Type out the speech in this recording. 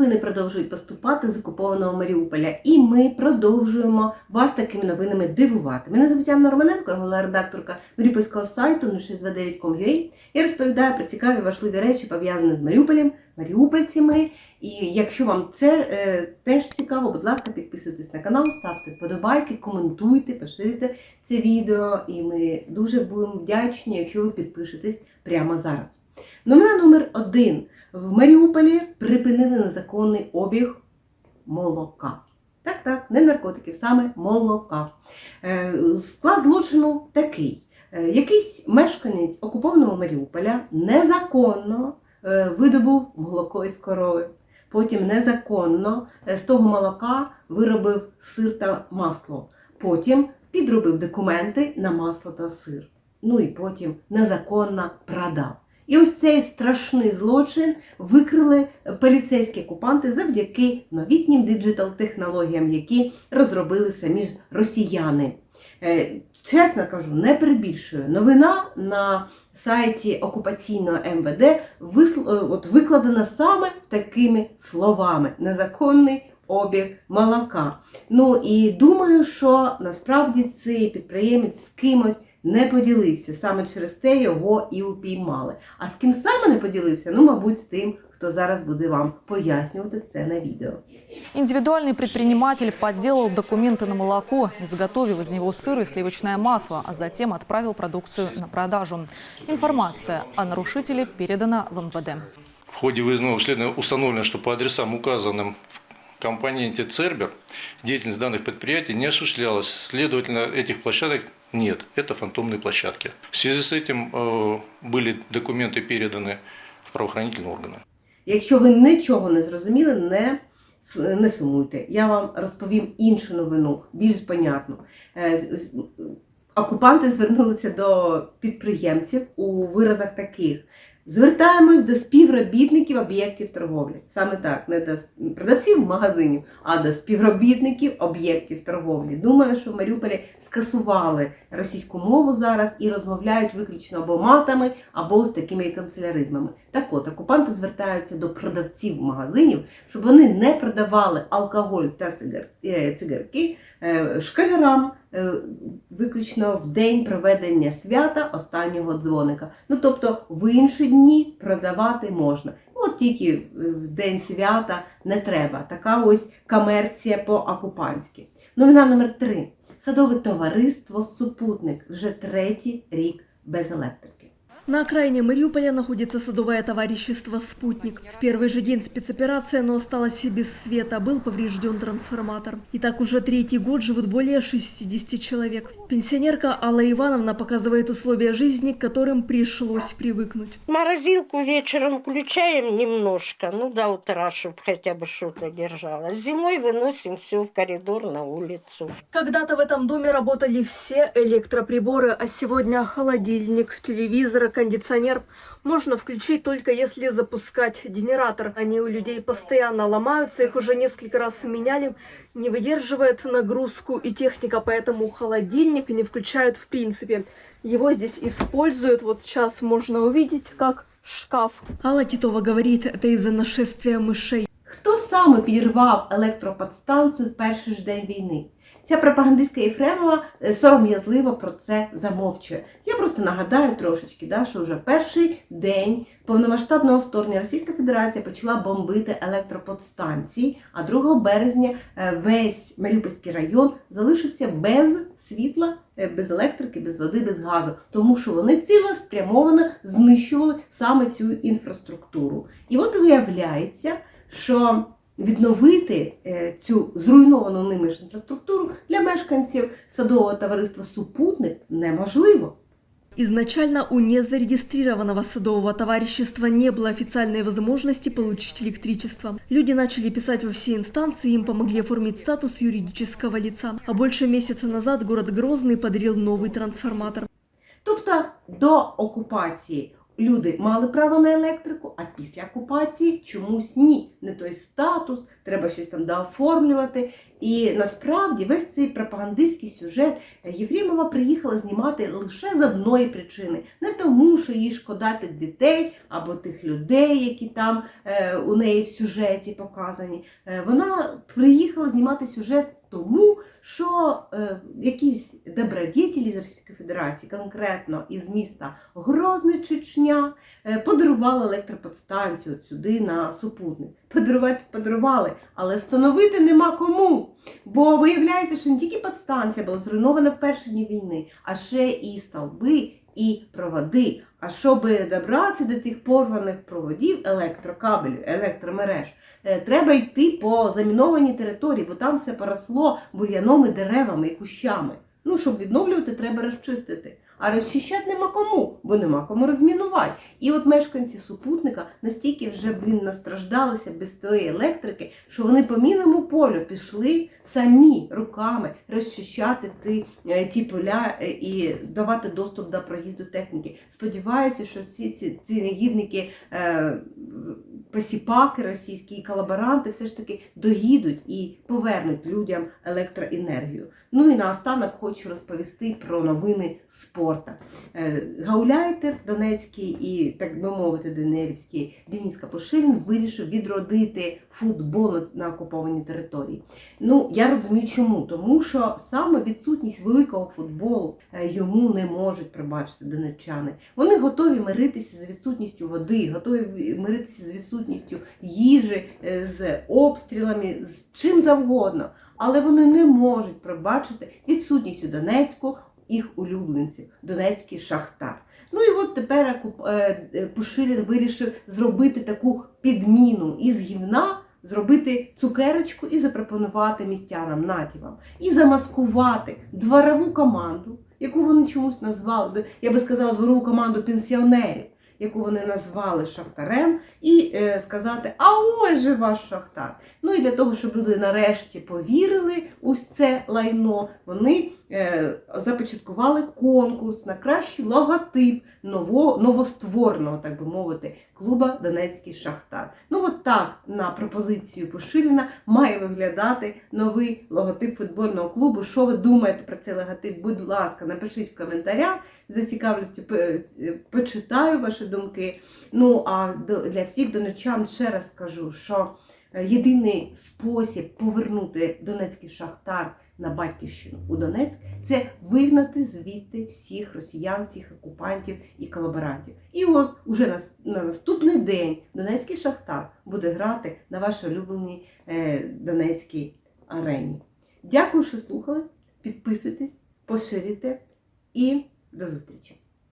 новини продовжують поступати з окупованого Маріуполя, і ми продовжуємо вас такими новинами дивувати. Мене звуть Анна Романенко, головна редакторка маріупольського сайту 0629.com.ua. Я розповідаю про цікаві важливі речі, пов'язані з Маріуполем, маріупольцями. І якщо вам це е, теж цікаво, будь ласка, підписуйтесь на канал, ставте вподобайки, коментуйте, поширюйте це відео. І ми дуже будемо вдячні, якщо ви підпишетесь прямо зараз. Новина номер один. В Маріуполі припинили незаконний обіг молока. Так, так, не наркотиків, саме молока. Е, Склад злочину такий. Е, Якийсь мешканець окупованого Маріуполя незаконно е, видобув молоко із корови. Потім незаконно з того молока виробив сир та масло. Потім підробив документи на масло та сир. Ну і потім незаконно продав. І ось цей страшний злочин викрили поліцейські окупанти завдяки новітнім диджитал-технологіям, які розробили самі ж росіяни. Е, Чесно кажу, не перебільшую. Новина на сайті окупаційного МВД е, от викладена саме такими словами: незаконний обіг молока. Ну і думаю, що насправді цей підприємець з кимось не поділився. Саме через те його і упіймали. А з ким саме не поділився? Ну, мабуть, з тим, хто зараз буде вам пояснювати це на відео. Индивидуальный предприниматель подделал документы на молоко, изготовив из него сыр и сливочное масло, а затем отправил продукцию на продажу. Информация о нарушителе передана в МВД. В ходе выездного обследования установлено, что по адресам, указанным в компоненте «Цербер», деятельность данных предприятий не осуществлялась. Следовательно, этих площадок нет. Это фантомные площадки. В связи с этим э, были документы переданы в правоохранительные органы. Якщо ви нічого не зрозуміли, не, с- не сумуйте. Я вам розповім іншу новину, більш понятну. Е, з- з- Окупанти звернулися до підприємців у виразах таких. Звертаємось до співробітників об'єктів торговлі. Саме так, не до продавців магазинів, а до співробітників об'єктів торговлі. Думаю, що в Маріуполі скасували російську мову зараз і розмовляють виключно або матами, або з такими канцеляризмами. Так от, окупанти звертаються до продавців магазинів, щоб вони не продавали алкоголь та е, цигарки е, школярам е, виключно в день проведення свята останнього дзвоника. Ну тобто в інші дні продавати можна. От тільки в день свята не треба. Така ось комерція по-окупанськи. Новина номер три. Садове товариство Супутник вже третій рік без електрики. На окраине Мариуполя находится садовое товарищество «Спутник». В первый же день спецоперации оно осталось без света, был поврежден трансформатор. И так уже третий год живут более 60 человек. Пенсионерка Алла Ивановна показывает условия жизни, к которым пришлось привыкнуть. Морозилку вечером включаем немножко, ну до утра, чтобы хотя бы что-то держалось. Зимой выносим все в коридор на улицу. Когда-то в этом доме работали все электроприборы, а сегодня холодильник, телевизор, кондиционер можно включить только если запускать генератор. Они у людей постоянно ломаются, их уже несколько раз меняли, не выдерживает нагрузку и техника, поэтому холодильник не включают в принципе. Его здесь используют, вот сейчас можно увидеть, как шкаф. Алла Титова говорит, это из-за нашествия мышей. Хто саме підірвав електроподстанцію в перший ж день війни? Ця пропагандистка Єфремова е, сором'язливо про це замовчує. Я просто нагадаю трошечки, да, що вже перший день повномасштабного вторгнення Російська Федерація почала бомбити електроподстанції, а 2 березня е, весь Маріупольський район залишився без світла, е, без електрики, без води, без газу, тому що вони цілеспрямовано знищували саме цю інфраструктуру. І от виявляється, що відновити е, цю зруйновану ними ж інфраструктуру для мешканців садового товариства Супутник неможливо. Изначально у незарегистрированного садового товарищества не было официальной возможности получить электричество. Люди начали писать во все инстанции, им помогли оформить статус юридического лица. А больше месяца назад город Грозный подарил новый трансформатор. Тобто до окупації люди мали право на електрику, а після окупації чомусь ні. Не той статус, треба щось там дооформлювати. І насправді весь цей пропагандистський сюжет Єфремова приїхала знімати лише з одної причини: не тому, що їй шкода тих дітей або тих людей, які там е, у неї в сюжеті показані. Е, вона приїхала знімати сюжет тому, що е, якісь добродетелі з Російської Федерації, конкретно із міста Грозний Чечня, е, подарували електроподстанцію сюди на супутник. Подарувати подарували, але встановити нема кому. Бо виявляється, що не тільки подстанція була зруйнована в перші дні війни, а ще і стовби, і проводи. А щоб добратися до цих порваних проводів, електрокабелів, електромереж, е, треба йти по замінованій території, бо там все поросло бур'яном і деревами і кущами. Ну, щоб відновлювати, треба розчистити. А розчищати нема кому, бо нема кому розмінувати. І от мешканці супутника настільки вже блін настраждалися без тої електрики, що вони по мінному полю пішли самі руками розчищати ті, е, ті поля е, і давати доступ до проїзду техніки. Сподіваюся, що всі ці, ці негідники, е, посіпаки російські і колаборанти все ж таки доїдуть і повернуть людям електроенергію. Ну і наостанок хочу розповісти про новини спорта. Е, Гауляйтер Донецький і, так би мовити, Денерівський Денис Капушилін вирішив відродити футбол на- окупованій території. Ну, я розумію чому. Тому що саме відсутність великого футболу е, йому не можуть пробачити донеччани. Вони готові миритися з відсутністю води, готові миритися з відсутністю їжі, е, з обстрілами, з чим завгодно. Але вони не можуть пробачити відсутність у Донецьку їх улюбленців, Донецький шахтар. Тепер окуп- е, е, Пушилін вирішив зробити таку підміну із гівна, зробити цукерочку і запропонувати містянам натівам. І замаскувати дворову команду, яку вони чомусь назвали, я би сказала, дворову команду пенсіонерів, яку вони назвали шахтарем, і е, сказати: А ось же ваш шахтар. Ну і для того, щоб люди нарешті повірили у це лайно, вони е, започаткували конкурс на кращий логотип ново, новоствореного, так би мовити, клуба Донецький Шахтар. Ну от так на пропозицію Пошиліна має виглядати новий логотип футбольного клубу. Що ви думаєте про цей логотип? Будь ласка, напишіть в коментарях. За цікавістю почитаю ваші думки. Ну а для всіх донечан ще раз скажу, що е, єдиний спосіб повернути Донецький шахтар на батьківщину у Донецьк це вигнати звідти всіх росіян, всіх окупантів і колаборантів. І от уже на, на наступний день Донецький шахтар буде грати на вашій улюбленій е, Донецькій арені. Дякую, що слухали. Підписуйтесь, поширюйте і до зустрічі!